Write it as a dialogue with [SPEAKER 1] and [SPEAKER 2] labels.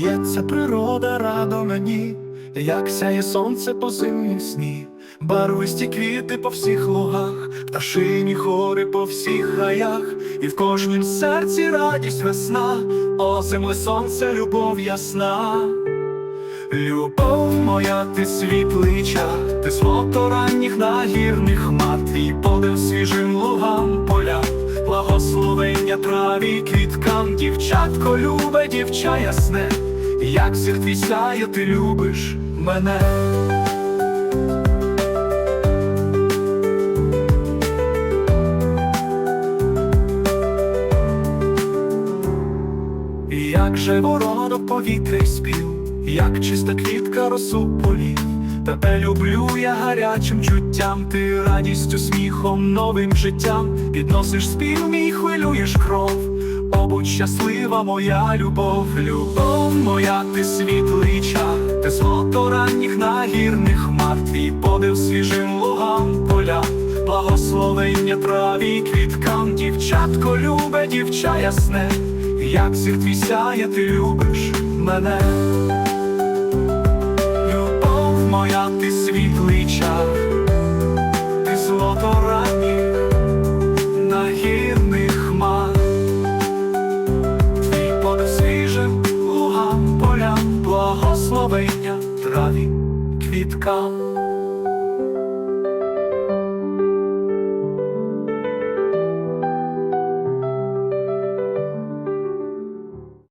[SPEAKER 1] Це природа рада мені, як сяє сонце по зимнім сні, барвисті квіти по всіх лугах, пташині хори по всіх гаях, і в кожнім серці радість весна, о земле сонце, любов ясна. Любов моя, ти світлий час, ти злото ранніх нагірних хмар, твій подив свіжим лугам поля, благословення траві квіткам, дівчатко любе, дівча ясне, як всіх твій сяє, ти любиш мене. Як же ворона повітря й спів, як чиста квітка росу в полі, тебе люблю я гарячим чуттям, ти радістю, сміхом, новим життям, підносиш спів мій, хвилюєш кров, О, будь щаслива моя любов, любов моя, ти світлий час, ти злото ранніх нагірних хмар, твій подив свіжим лугам поля, благословення траві квіткам, дівчатко любе, дівча ясне. Як всіх твій сяє, ти любиш мене, любов моя, ти світлий час, ти злото ранніх квітка.